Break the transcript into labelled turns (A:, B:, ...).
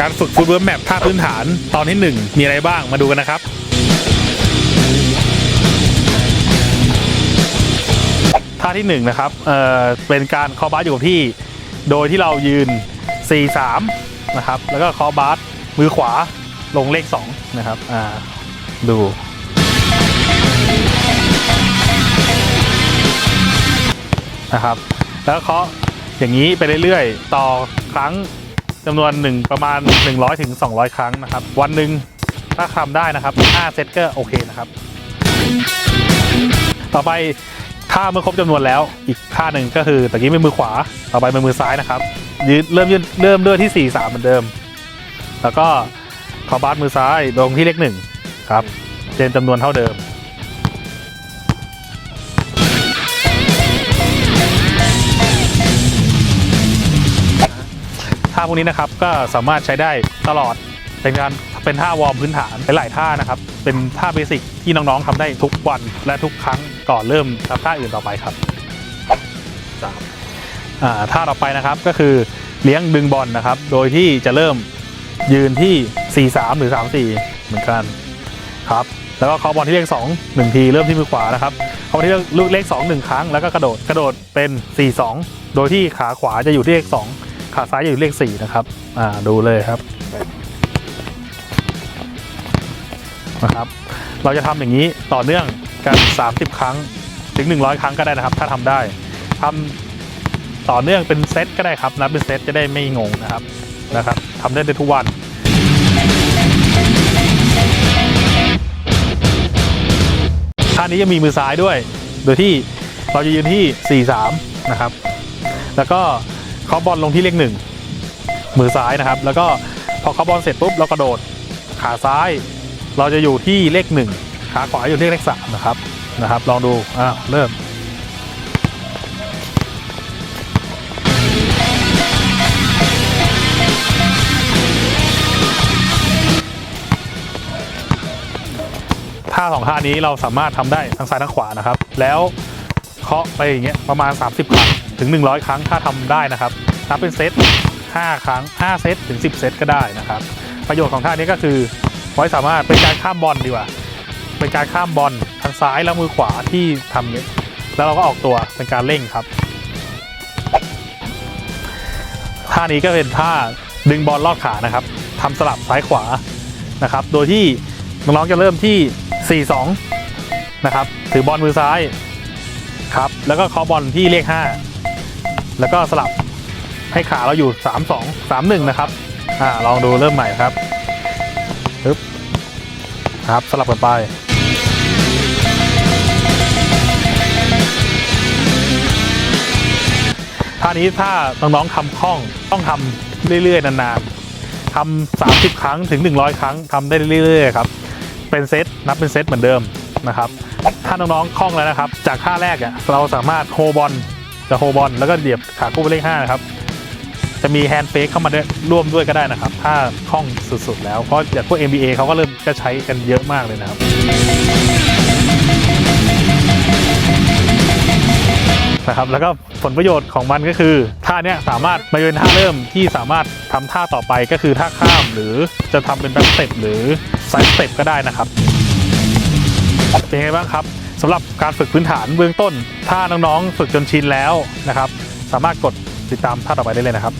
A: การฝึกฟุตเวิร์มแมปท่าพื้นฐานตอนที่ 1 มีอะไรบ้างมาดูกันนะครับ ท่าที่ 1 นะครับเอ่อเป็นการคอบาสอยู่กับที่ โดยที่เรายืน 4-3 นะครับ แล้วก็คอบาสมือขวาลงเลข 2 นะครับ อ่า ดูนะครับ แล้วเคาะอย่างนี้ไปเรื่อยๆ ต่อครั้ง จำนวนหนึ่งประมาณ100ถึง200 ครั้งนะครับ วันหนึ่งถ้าทำได้นะครับ 5 เซตก็โอเคนะครับ ต่อไปถ้าเมื่อครบจำนวนแล้วอีกท่าหนึ่งก็คือตะกี้เป็นมือขวา ต่อไปเป็นมือซ้ายนะครับยืนเริ่มยืนเริ่มด้วยที่ 4 3 เหมือนเดิม แล้วก็ขอบาสมือซ้ายลงที่เลขหนึ่งครับเจนจำนวนเท่าเดิม พวกนี้นะครับก็สามารถใช้ได้ตลอดเป็นการเป็นท่าวอร์มพื้นฐานหลายๆท่านะครับ เป็นท่าเบสิกที่น้องๆทำได้ทุกวันและทุกครั้งก่อนเริ่มทำท่าอื่นต่อไปครับท่าต่อไปนะครับก็คือเลี้ยงดึงบอลนะครับ โดยที่จะเริ่มยืนที่ 4-3 หรือ 3-4 เหมือนกันครับแล้วก็เคาะบอลที่เลข2 1ทีเริ่มที่มือขวานะครับเคาะที่เลูกเลข2 1 ครั้งแล้วก็กระโดดกระโดดเป็น 4-2 โดยที่ขาขวาจะอยู่ที่เลข2 ขาซ้ายจะอยู่เลขสี่นะครับอ่าดูเลยครับนะครับ เราจะทำอย่างนี้ต่อเนื่องกัน 30 ครั้งถึง 100 ครั้งก็ได้นะครับ ถ้าทำได้ทำต่อเนื่องเป็นเซตก็ได้ครับนับเป็นเซตจะได้ไม่งงนะครับนะครับทำได้ในทุกวันท่านี้จะมีมือซ้ายด้วย โดยที่เราจะยืนที่ 4-3 นะครับ แล้วก็ เคาะบอลลงที่เลขหนึ่งมือซ้ายนะครับ แล้วก็พอเคาะบอลเสร็จปุ๊บเรากระโดดขาซ้าย เราจะอยู่ที่เลขหนึ่งขาขวาอยู่ที่เลขสามนะครับนะครับ ลองดูอ้าวเริ่มท่าสองท่านี้เราสามารถทำได้ทั้งซ้ายทั้งขวานะครับ แล้ว เคาะไปอย่างเงี้ยประมาณ 30 ครั้งถึง 100 ครั้งถ้าทำได้นะครับนับเป็นเซต5 ครั้ง 5 เซตถึง 10 เซตก็ได้นะครับ ประโยชน์ของท่านี้ก็คือไว้สามารถเป็นการข้ามบอลดีกว่า เป็นการข้ามบอลทางซ้ายและมือขวาที่ทำเนี้ยแล้วเราก็ออกตัวเป็นการเร่งครับท่านี้ก็เป็นท่าดึงบอลลอดขานะครับทำสลับซ้ายขวานะครับ โดยที่น้องๆจะเริ่มที่ 4-2 นะครับ ถือบอลมือซ้าย แล้วก็เคาะบอลที่เลข 5 แล้วก็สลับให้ขาเราอยู่ 3-2 3-1 นะครับ อ่า ลองดูเริ่มใหม่ครับปึ๊บครับ สลับกันไปท่านี้ถ้าน้องๆทำคล่องต้องทำเรื่อยๆ นานๆทำ30 ครั้งถึง 100 ครั้งทำได้เรื่อยๆ ครับ เป็นเซตนับเป็นเซตเหมือนเดิมนะครับ ถ้าน้องๆคล่องแล้วนะครับ จากท่าแรกอะเราสามารถโฮบอลจะโฮบอลแล้วก็เดียบขาคู่ไปเลขห้านะครับ จะมีแฮนด์เฟกเข้ามาด้วยร่วมด้วยก็ได้นะครับ ถ้าคล่องสุดๆ แล้วเพราะอย่างพวก NBA เขาก็เริ่มจะใช้กันเยอะมากเลยนะครับนะครับแล้วก็ผลประโยชน์ของมันก็คือท่าเนี้ยสามารถมาเป็นท่าเริ่มที่สามารถทำท่าต่อไปก็คือท่าข้ามหรือจะทำเป็นแบ็คสเต็ปหรือไซด์สเต็ปก็ได้นะครับ เป็นไงบ้างครับ สำหรับการฝึกพื้นฐานเบื้องต้น ถ้าน้องๆ ฝึกจนชินแล้วนะครับ สามารถกดติดตามท่าต่อไปได้เลยนะครับ